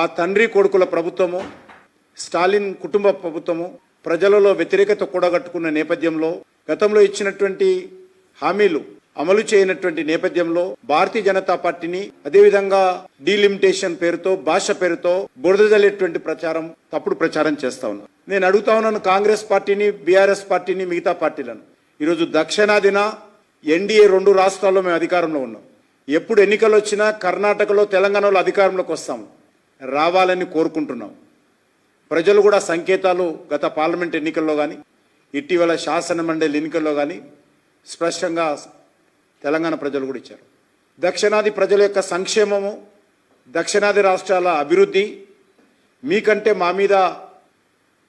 ఆ తండ్రి కొడుకుల ప్రభుత్వము స్టాలిన్ కుటుంబ ప్రభుత్వము ప్రజలలో వ్యతిరేకత కూడగట్టుకున్న నేపథ్యంలో గతంలో ఇచ్చినటువంటి హామీలు అమలు చేయనటువంటి నేపథ్యంలో భారతీయ జనతా పార్టీని అదేవిధంగా డీలిమిటేషన్ పేరుతో భాష పేరుతో బురదజల్లేటువంటి ప్రచారం తప్పుడు ప్రచారం చేస్తా ఉన్నారు. నేను అడుగుతా ఉన్నాను కాంగ్రెస్ పార్టీని బీఆర్ఎస్ పార్టీని మిగతా పార్టీలను. ఈరోజు దక్షిణాదిన ఎన్డీఏ రెండు రాష్ట్రాల్లో మేము అధికారంలో ఉన్నాం. ఎప్పుడు ఎన్నికలు వచ్చినా కర్ణాటకలో తెలంగాణలో అధికారంలోకి వస్తాము రావాలని కోరుకుంటున్నాం. ప్రజలు కూడా సంకేతాలు గత పార్లమెంట్ ఎన్నికల్లో కానీ ఇటీవల శాసన మండలి ఎన్నికల్లో కానీ స్పష్టంగా తెలంగాణ ప్రజలు కూడా ఇచ్చారు. దక్షిణాది ప్రజల యొక్క సంక్షేమము దక్షిణాది రాష్ట్రాల అభివృద్ధి మీకంటే మా మీద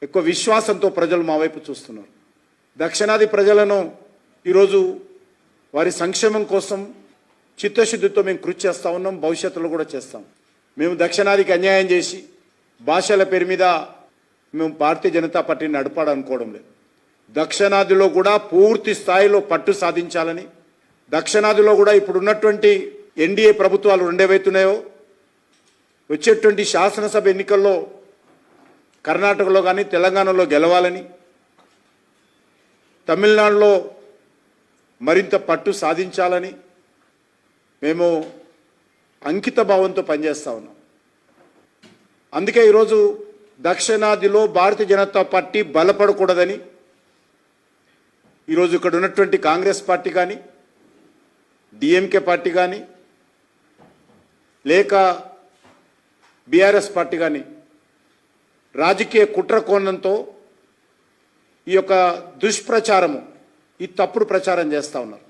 ఎక్కువ విశ్వాసంతో ప్రజలు మా వైపు చూస్తున్నారు. దక్షిణాది ప్రజలను ఈరోజు వారి సంక్షేమం కోసం చిత్తశుద్ధితో మేము కృషి చేస్తూ ఉన్నాం భవిష్యత్తులో కూడా చేస్తాం. మేము దక్షిణాదికి అన్యాయం చేసి భాషల పేరు మీద మేము భారతీయ జనతా పార్టీని నడపాలనుకోవడం లేదు. దక్షిణాదిలో కూడా పూర్తి స్థాయిలో పట్టు సాధించాలని దక్షిణాదిలో కూడా ఇప్పుడు ఉన్నటువంటి ఎన్డీఏ ప్రభుత్వాలు రెండేవైతున్నాయో వచ్చేటువంటి శాసనసభ ఎన్నికల్లో కర్ణాటకలో కానీ తెలంగాణలో గెలవాలని తమిళనాడులో మరింత పట్టు సాధించాలని మేము అంకిత భావంతో పనిచేస్తా ఉన్నాం. అందుకే ఈరోజు దక్షిణాదిలో భారతీయ జనతా పార్టీ బలపడకూడదని ఈరోజు ఇక్కడ ఉన్నటువంటి కాంగ్రెస్ పార్టీ కానీ డిఎంకే పార్టీ కానీ లేక బీఆర్ఎస్ పార్టీ కానీ రాజకీయ కుట్ర కోణంతో ఈ యొక్క దుష్ప్రచారము ఈ తప్పుడు ప్రచారం చేస్తూ ఉన్నారు.